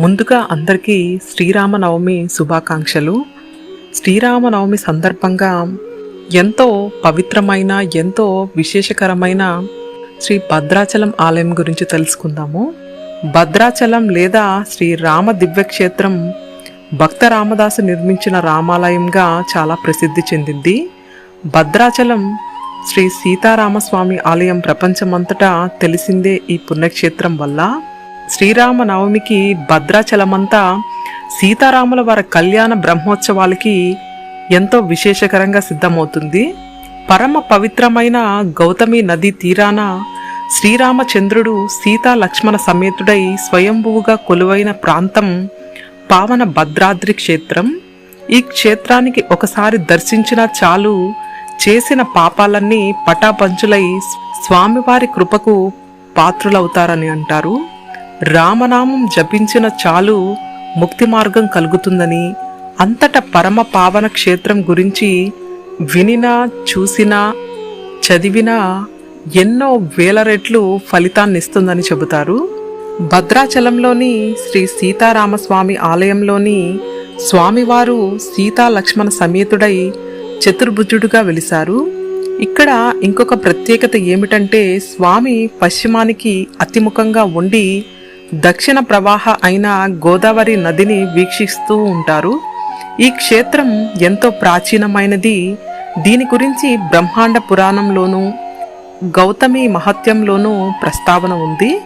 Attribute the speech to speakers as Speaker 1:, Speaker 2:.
Speaker 1: ముందుగా అందరికీ శ్రీరామనవమి శుభాకాంక్షలు. శ్రీరామనవమి సందర్భంగా ఎంతో పవిత్రమైన ఎంతో విశేషకరమైన శ్రీ భద్రాచలం ఆలయం గురించి తెలుసుకుందాము. భద్రాచలం లేదా శ్రీ రామ దివ్యక్షేత్రం భక్త రామదాసు నిర్మించిన రామాలయంగా చాలా ప్రసిద్ధి చెందింది. భద్రాచలం శ్రీ సీతారామస్వామి ఆలయం ప్రపంచమంతటా తెలిసిందే ఈ పుణ్యక్షేత్రం వల్ల. శ్రీరామ నవమికి భద్రాచలమంతా సీతారాముల వారి కళ్యాణ బ్రహ్మోత్సవాలకి ఎంతో విశేషకరంగా సిద్ధమవుతుంది. పరమ పవిత్రమైన గౌతమి నది తీరాన శ్రీరామచంద్రుడు సీతా లక్ష్మణ సమేతుడై స్వయంభువుగా కొలువైన ప్రాంతం పావన భద్రాద్రి క్షేత్రం. ఈ క్షేత్రానికి ఒకసారి దర్శించిన చాలు చేసిన పాపాలన్నీ పటాపంచులై స్వామివారి కృపకు పాత్రులవుతారని అంటారు. రామనామం జపించిన చాలు ముక్తి మార్గం కలుగుతుందని అంతట పరమ పావన క్షేత్రం గురించి వినినా చూసినా చదివినా ఎన్నో వేల రెట్లు ఫలితాన్ని ఇస్తుందని చెబుతారు. భద్రాచలంలోని శ్రీ సీతారామస్వామి ఆలయంలోని స్వామివారు సీతా లక్ష్మణ సమేతుడై చతుర్భుజుడుగా వెలిశారు. ఇక్కడ ఇంకొక ప్రత్యేకత ఏమిటంటే స్వామి పశ్చిమానికి అతిముఖంగా ఉండి దక్షిణ ప్రవాహ అయిన గోదావరి నదిని వీక్షిస్తూ ఉంటారు. ఈ క్షేత్రం ఎంతో ప్రాచీనమైనది. దీని గురించి బ్రహ్మాండ పురాణంలోనూ గౌతమి మహత్యంలోనూ ప్రస్తావన ఉంది.